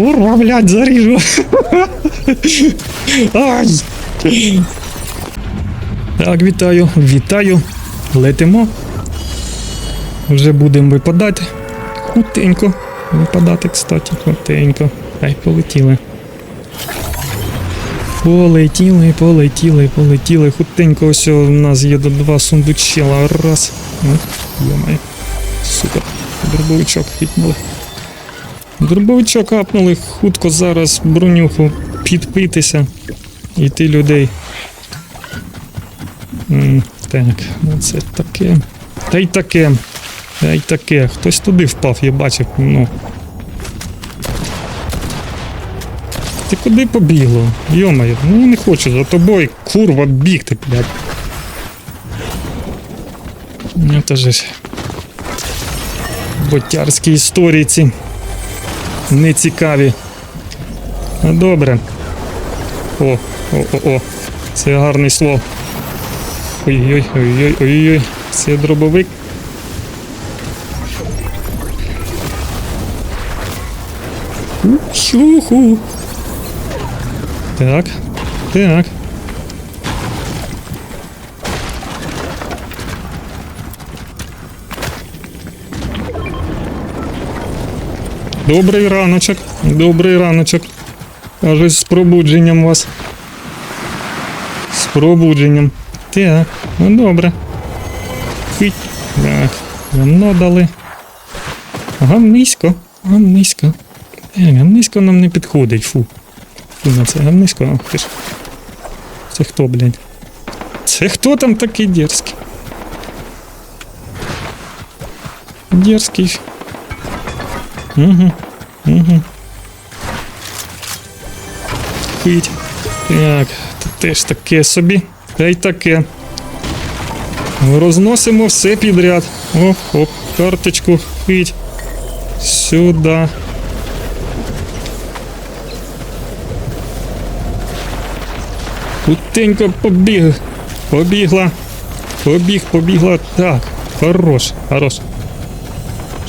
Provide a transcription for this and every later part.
Курва, блядь, заріжу. Ай. Так, вітаю, вітаю. Летимо. Вже будемо випадати. Хутенько. Випадати, кстати, хутенько. Ай, полетіли. Полетіли, полетіли, полетіли. Хутенько ось у нас є до два сундучела. Раз. Йомай. Супер. Дробовичок хитнули. Дробовичок апнули, хутко зараз бронюху підпитися. Іти людей. М, так, ну це таке. Та й таке. Та й таке. Хтось туди впав, я бачив, ну. Ти куди побігло? Йомає, ну не хочу за тобою, курва, бігти, блядь. Ну же ж. Ботярські історії ці. Не цікаві. Ну добре. О, о, о, о. Це гарний слов. Ой-ой, ой-ой, ой-ой. Це дробовик. Ху-ху. Так, так. Добрий раночок, добрий раночок. Кажуть, з пробудженням вас. З пробудженням. Так, ну добре. Хить. Так, гамно дали. Гамнисько, гамнисько. Е, гамнисько нам не підходить, фу. Фу, на це гамнисько. Це хто, блядь? Це хто там такий дерзкий? Дерзкий. Угу. Угу. Хить. Так, теж таке собі. Та й таке. Розносимо все підряд. Оп, оп, карточку хить. Сюди. Хутенько побіг. Побігла. Побіг, побігла. Так. Хорош, хорош.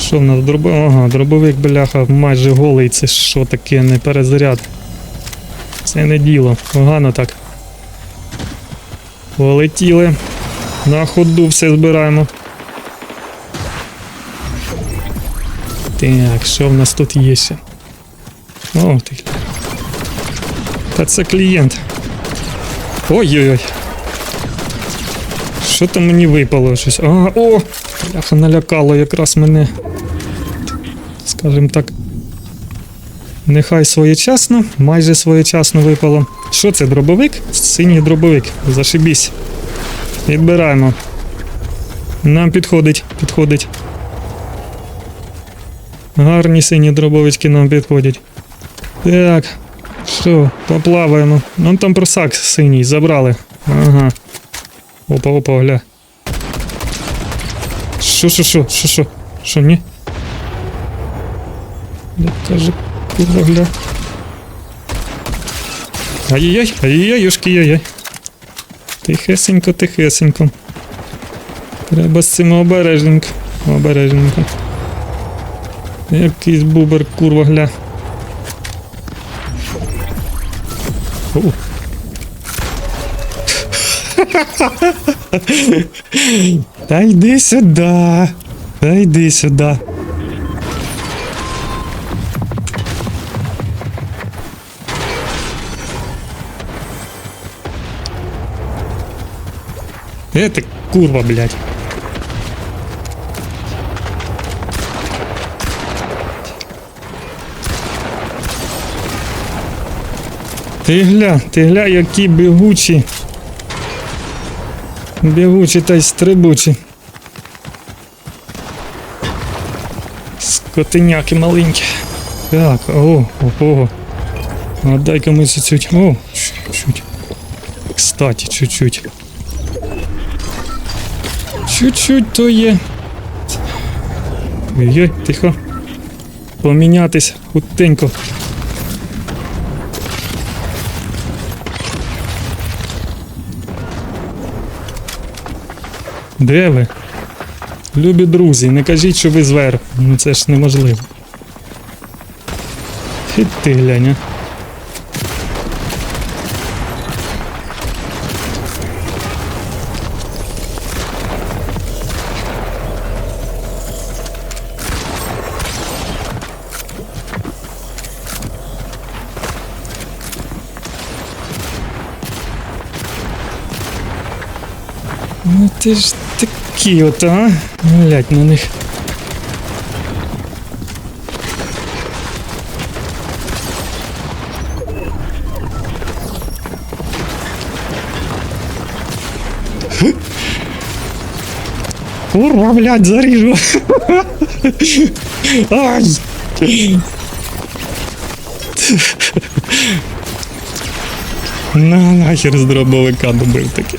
Що в нас дробовик? Ага, дробовик, бляха, майже голий. Це що таке, не перезаряд. Це не діло. Погано так. Полетіли. На ходу все збираємо. Так, що в нас тут є ще? О, ти. Та це клієнт. Ой-ой-ой. Що там мені випало щось? А, о! Бляха налякало якраз мене. Скажем так. Нехай своєчасно, майже своєчасно випало. Що це, дробовик? Синій дробовик. Зашибісь. Відбираємо. Нам підходить, підходить. Гарні сині дробовички нам підходять. Так. Що, поплаваємо. Нам там просак синій забрали. Ага. Опа, опа, гля. Що, що, що, що, що? Що, ні? Я кажу, курва. Ай-яй-яй, ай-яй-яй, юшки, яй-яй. Тихесенько, тихесенько. Треба з цим обережненько. Обережненько. Якийсь бубер, курва, гля. Та йди сюди. Та йди сюди. Ти курва, блядь. Ти гля, ти гля, які бігучі. Бігучі та й стрибучі. Скотиняки маленькі. Так, о, ого. А дай-ка ми чуть-чуть. О, чуть-чуть. Кстати, чуть-чуть. Чуть-чуть то є. Ой-ой, тихо. Помінятись хутенько. Де ви? Любі друзі, не кажіть, що ви зверху. Ну це ж неможливо. І ти глянь, а. Ну ти ж такі от, а? Глядь на них. Курва, блядь, заріжу. Ай. На нахер з дробовика добив таки.